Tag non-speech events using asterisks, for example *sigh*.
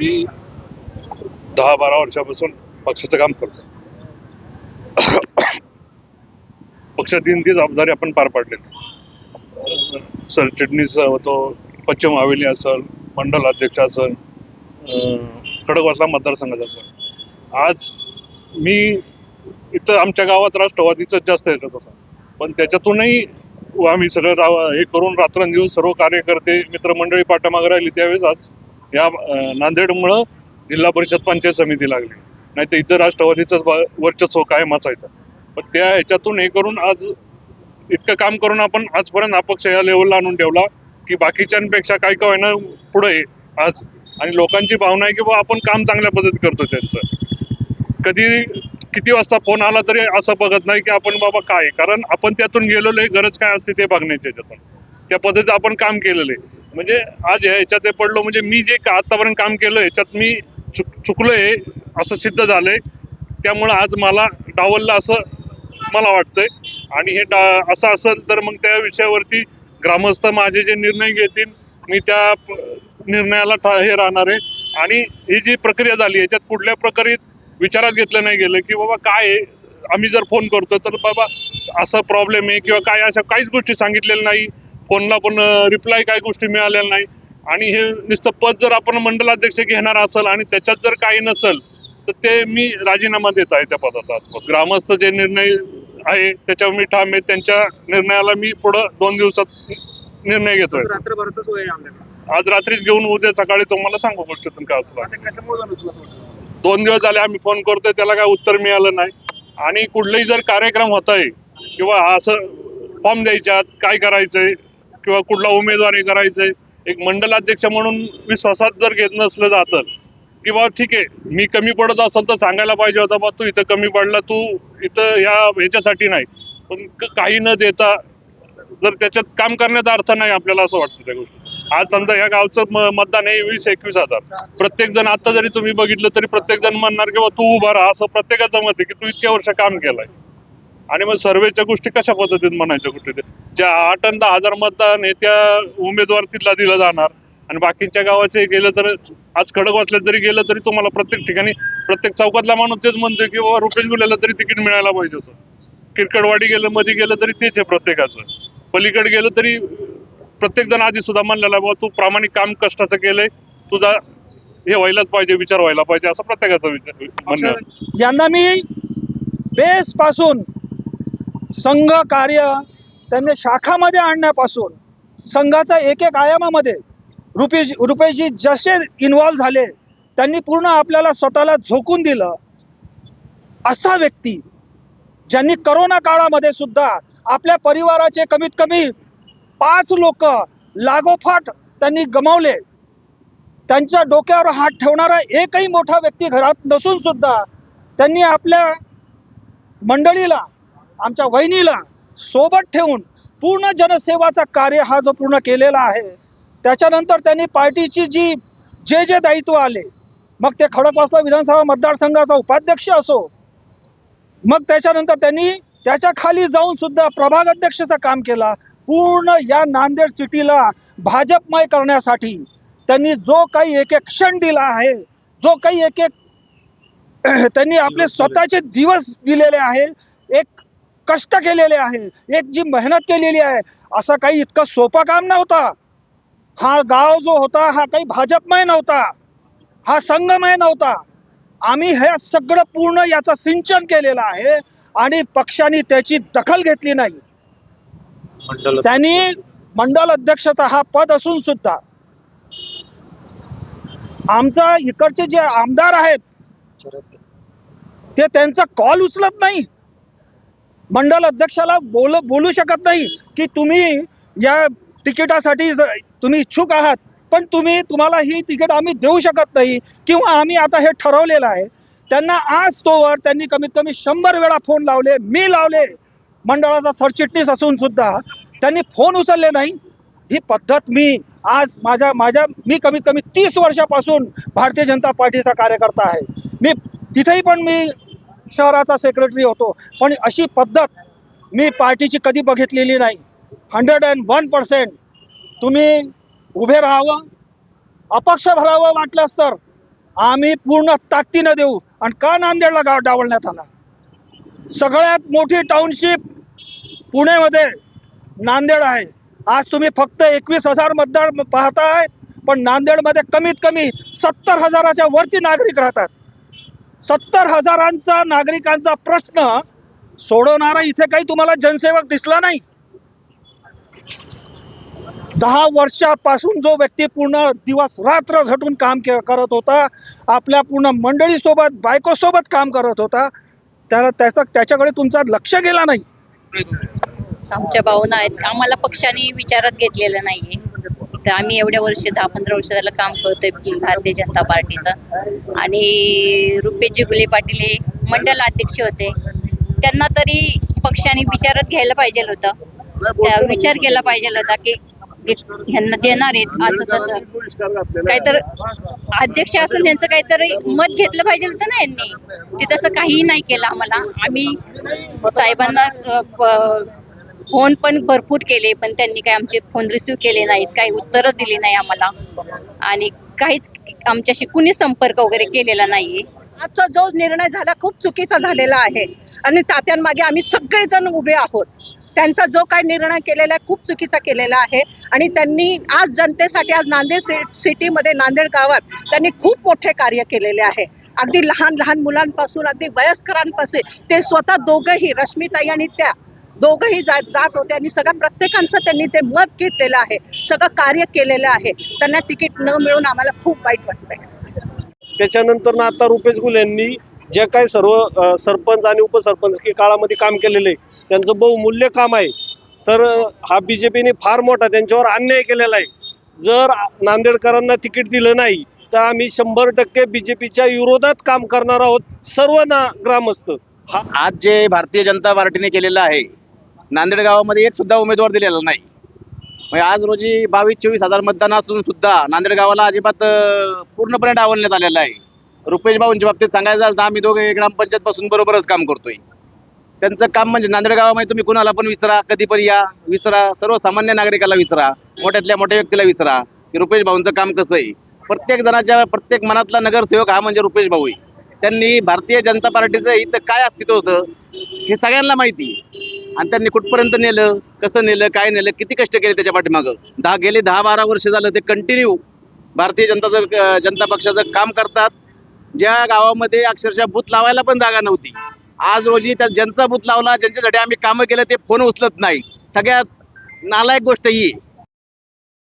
मी दहा बारा वर्षापासून पक्षाचं काम करतो पक्षातील ती जबाबदारी आपण पार पाडलेली सरचिटणीस होतो पश्चिम हवेली असेल मंडल अध्यक्ष असेल खडकवासला मतदारसंघाचा असेल आज मी इथं आमच्या गावात राष्ट्रवादीचं जास्त याच्यात होता. पण त्याच्यातूनही आम्ही सगळं राव हे करून रात्रंदिवस सर्व कार्यकर्ते मित्रमंडळी पाठीमागे राहिली. त्यावेळेस आज या नांदेडमुळं जिल्हा परिषद पंचायत समिती लागली. नाही तर इतर राष्ट्रवादीचं वर्चस्व कायम असायचं पण त्या ह्याच्यातून हे करून आज इतकं काम करून आपण आजपर्यंत अपक्ष या लेवलला आणून ठेवला की बाकीच्यांपेक्षा काय काय ना पुढे आज. आणि लोकांची भावना आहे की बा आपण काम चांगल्या पद्धतीत करतो त्यांचं. कधी किती वाजता फोन आला तरी असं बघत नाही की आपण बाबा काय कारण आपण त्यातून गेलेलो आहे गरज काय असते ते बघण्याच्या याच्यातून त्या पद्धतीत आपण काम केलेलं आहे. म्हणजे आज याच्यात हे पडलो म्हणजे मी जे का आतापर्यंत काम केलं याच्यात मी चुक चुकलोय असं सिद्ध झालंय. त्यामुळं आज मला डावललं असं मला वाटतंय. आणि हे डा- असं असेल तर मग त्या विषयावरती ग्रामस्थ माझे जे निर्णय घेतील मी त्या निर्णयाला हे राहणार आहे. आणि ही जी प्रक्रिया झाली याच्यात कुठल्या प्रकारे विचारात घेतलं नाही गेलं की बाबा काय आहे? आम्ही जर फोन करतो तर बाबा असं प्रॉब्लेम आहे किंवा काय अशा काहीच गोष्टी सांगितलेल्या नाही. फोनला पण रिप्लाय काही गोष्टी मिळालेल्या नाही. आणि हे नुसतं पद जर आपण मंडलाध्यक्ष घेणार असेल आणि त्याच्यात जर काही नसेल तर ते मी राजीनामा देत आहे त्या पदाचा. ग्रामस्थ जे निर्णय आहे त्याच्यावर मी ठाम आहे. त्यांच्या निर्णयाला मी पुढं दोन दिवसात निर्णय घेतोय. आज रात्रीच घेऊन उद्या सकाळी तुम्हाला सांगू गोष्टीतून काय असलं? दोन दिवस झाले आम्ही फोन करतोय त्याला काय उत्तर मिळालं नाही. आणि कुठलाही जर कार्यक्रम होत आहे किंवा असं फॉर्म द्यायच्यात काय करायचंय किंवा कुठला उमेदवारी करायचंय एक मंडलाध्यक्ष म्हणून विश्वासात जर घेत नसलं जातं की बाबा ठीक आहे मी कमी पडत असेल तर सांगायला पाहिजे होता बा तू इथं कमी पडला तू इथं ह्या ह्याच्यासाठी नाही. पण काही न देता जर त्याच्यात काम करण्याचा अर्थ नाही आपल्याला असं वाटतं त्या गोष्टी आज समजा ह्या गावचं मतदान आहे वीस एकवीस हजार. प्रत्येक जण आता जरी तुम्ही बघितलं तरी प्रत्येक जण म्हणणार किंवा तू उभा राहा असं प्रत्येकाचं मत आहे की तू इतक्या वर्ष काम केलंय. आणि मग सर्वेच्या गोष्टी कशा पद्धतीत म्हणायच्या गोष्टी ज्या आठ आणि दहा हजार मतदान आहे त्या उमेदवार तिथला दिलं जाणार. आणि बाकीच्या गावाचे गेलं तर आज खडक वाचल्यात जरी गेलं तरी तुम्हाला प्रत्येक ठिकाणी प्रत्येक चौकातला माणूस तेच म्हणतोय की बाबा रुपेश गुल्याला तरी तिकीट मिळायला पाहिजे होतं. किरकडवाडी गेलं मध्ये गेलं तरी तेच आहे प्रत्येकाचं. पलीकडे गेलं तरी प्रत्येक जण आधी सुद्धा म्हणलेला बाबा तू प्रामाणिक काम कष्टाचं केलंय तुझा हे व्हायलाच पाहिजे विचार व्हायला पाहिजे असं प्रत्येकाचा विचार यंदा यांना मी बेस पासून संघ कार्य त्यांनी शाखामध्ये आणण्यापासून संघाचा एक एक आयामामध्ये रुपेश रुपेशजी जसे इन्व्हॉल्व झाले त्यांनी पूर्ण आपल्याला स्वतःला झोकून दिलं. असा व्यक्ती ज्यांनी करोना काळामध्ये सुद्धा आपल्या परिवाराचे कमीत कमी पाच लोक लागोफाट त्यांनी गमावले. त्यांच्या डोक्यावर हात ठेवणारा एकही मोठा व्यक्ती घरात नसून सुद्धा त्यांनी आपल्या मंडळीला आमच्या वहिनीला सोबत ठेवून पूर्ण जनसेवाचा कार्य हा जो पूर्ण केलेला आहे त्याच्यानंतर त्यांनी पार्टीची जी जे जे दायित्व आले मग ते खडकवासला विधानसभा मतदारसंघाचा उपाध्यक्ष असो मग त्याच्यानंतर त्यांनी त्याच्याखाली जाऊन सुद्धा प्रभाग अध्यक्षाचं काम केला पूर्ण या नांदेड सिटीला भाजपमय करण्यासाठी त्यांनी जो काही एक एक क्षण दिला आहे जो काही एक एक *clears throat* त्यांनी आपले स्वतःचे दिवस दिलेले आहे कष्ट केलेले आहे. एक जी मेहनत केलेली आहे. असं काही इतकं सोपं काम नव्हता. हा गाव जो होता हा काही भाजपमय नव्हता. हा संघमय नव्हता. आम्ही हे सगळं पूर्ण याचं सिंचन केलेलं आहे आणि पक्षाने त्याची दखल घेतली नाही. त्यांनी मंडल अध्यक्षाचा हा पद असून सुद्धा आमचा इकडचे जे आमदार आहेत ते त्यांचा कॉल उचलत नाही. मंडल अध्यक्षाला बोल बोलू शकत नाही की तुम्ही या तिकिटासाठी तुम्ही इच्छुक आहात. पण तुम्ही तुम्हाला ही तिकीट आम्ही देऊ शकत नाही किंवा आम्ही आता हे ठरवलेलं आहे. त्यांना आज तोवर त्यांनी कमीत कमी शंभर वेळा फोन लावले मी लावले. मंडळाचा सरचिटणीस असून सुद्धा त्यांनी फोन उचलले नाही. ही पद्धत मी आज माझ्या माझ्या मी कमीत कमी तीस वर्षापासून भारतीय जनता पार्टीचा कार्यकर्ता आहे. मी तिथेही पण मी शहराचा सेक्रेटरी होतो. पण अशी पद्धत मी पार्टीची कधी बघितलेली नाही. हंड्रेड अँड वन पर्सेंट तुम्ही उभे राहावं अपक्ष भरावं वाटल्यास तर आम्ही पूर्ण ताकदीनं देऊ. आणि का नांदेडला गाव डावलण्यात आला? सगळ्यात मोठी टाउनशिप पुणेमध्ये नांदेड आहे. आज तुम्ही फक्त एकवीस हजार मतदार पाहताय पण नांदेडमध्ये कमीत कमी सत्तर हजाराच्या वरती नागरिक राहतात. सत्तर हजारांचा नागरिकांचा प्रश्न सोडवणारा इथे काही तुम्हाला जनसेवक दिसला नाही. दहा वर्षापासून जो व्यक्ती पूर्ण दिवस रात्र झटून काम करत होता आपल्या पूर्ण मंडळीसोबत बायकोसोबत काम करत होता त्याला त्याचा त्याच्याकडे तुमचा लक्ष गेला नाही. आमच्या भावना आहेत. आम्हाला पक्षाने विचारात घेतलेलं नाहीये. तर आम्ही एवढ्या वर्ष दहा पंधरा वर्ष झालं काम करतोय भारतीय जनता पार्टीचं. आणि रुपेश जिगुले पाटील हे मंडल अध्यक्ष होते. त्यांना तरी पक्षाने विचारात घ्यायला पाहिजे होतं. विचार केला पाहिजे होता की ह्यांना देणार आहेत असं तसं. काहीतर अध्यक्ष असून त्यांचं काहीतरी मत घेतलं पाहिजे होतं ना यांनी. ते तसं काहीही नाही केलं आम्हाला. आम्ही साहेबांना फोन पण भरपूर केले पण त्यांनी काय आमचे फोन रिसिव्ह केले नाहीत काही उत्तरं दिली नाही आम्हाला. आणि काहीच आमच्याशी कुणी संपर्क वगैरे केलेला नाहीये. आजचा जो निर्णय झाला खूप चुकीचा झालेला आहे. आणि तात्यांमागे आम्ही सगळेजण उभे आहोत. त्यांचा जो काय निर्णय केलेला आहे खूप चुकीचा केलेला आहे. आणि त्यांनी आज जनतेसाठी आज नांदेड सिटीमध्ये नांदेड गावात त्यांनी खूप मोठे कार्य केलेले आहे. अगदी लहान लहान मुलांपासून अगदी वयस्करांपासून ते स्वतः दोघंही रश्मिताई आणि त्या दोघंही जात जात होते आणि सगळ्या प्रत्येकांचं त्यांनी ते मत घेतलेलं आहे. सगळं कार्य केलेलं आहे. त्यांना तिकीट न मिळून आम्हाला खूप वाईट वाटतंय. त्याच्यानंतर ना आता रुपेश गुल यांनी जे काही सर्व सरपंच आणि उपसरपंच की काळामध्ये काम केलेले आहे, त्यांचं बहुमूल्य काम आहे. तर हा बीजेपीने फार मोठा त्यांच्यावर अन्याय केलेला आहे. जर नांदेडकरांना तिकीट दिलं नाही तर आम्ही शंभर टक्के बीजेपीच्या विरोधात काम करणार आहोत. सर्व ना ग्रामस्थ. हा आज जे भारतीय जनता पार्टीने केलेलं आहे नांदेड गावामध्ये एक सुद्धा उमेदवार दिलेला नाही. म्हणजे आज रोजी बावीस चोवीस हजार मतदान असून सुद्धा नांदेड गावाला अजिबात पूर्णपणे डावलण्यात आलेलं आहे. रुपेश भाऊंच्या बाबतीत सांगायचं असं तर आम्ही दोघे ग्रामपंचायत पासून बरोबरच काम करतोय. त्यांचं काम म्हणजे नांदेड गावामध्ये तुम्ही कुणाला पण विसरा कधी पण या विसरा सर्वसामान्य नागरिकाला विसरा मोठ्यातल्या मोठ्या व्यक्तीला विसरा की रुपेश भाऊंचं काम कसं आहे? प्रत्येक जणाच्या प्रत्येक मनातला नगरसेवक हा म्हणजे रुपेश भाऊ आहे. त्यांनी भारतीय जनता पार्टीचं इथं काय अस्तित्व होतं हे सगळ्यांना माहिती आहे. आणि त्यांनी कुठपर्यंत नेलं कसं नेलं काय नेलं किती कष्ट केले त्याच्या पाठीमागं? दहा गेले दहा बारा वर्ष झालं ते कंटिन्यू भारतीय जनताचं जनता पक्षाचं काम करतात. ज्या गावामध्ये अक्षरशः बूथ लावायला पण जागा नव्हती. आज रोजी त्या ज्यांचा बूथ लावला ज्यांच्यासाठी आम्ही कामं केलं ते फोन उचलत नाही. सगळ्यात नालायक गोष्ट ही आहे.